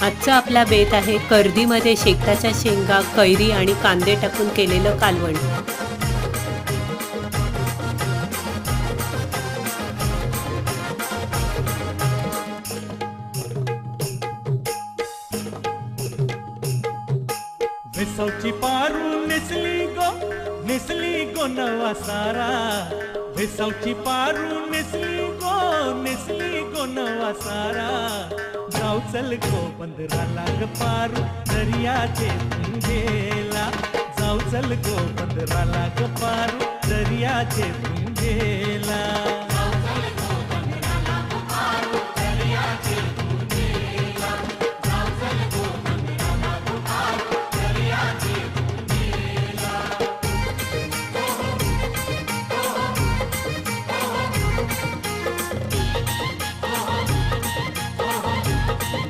आजचा आपला बेत आहे कर्दीमध्ये शेकताच्या शेंगा कैरी आणि कांदे टाकून केलेलं कालवण. विसवची पारू निसली गो निसली गो नवा सारा. विसवची पारू निसली गो निसली गो नवा सारा. चल गो पंधराला ग पारू दर्याचे गेला जाऊ चल गो पंधराला ग पारू दर्याचे गेला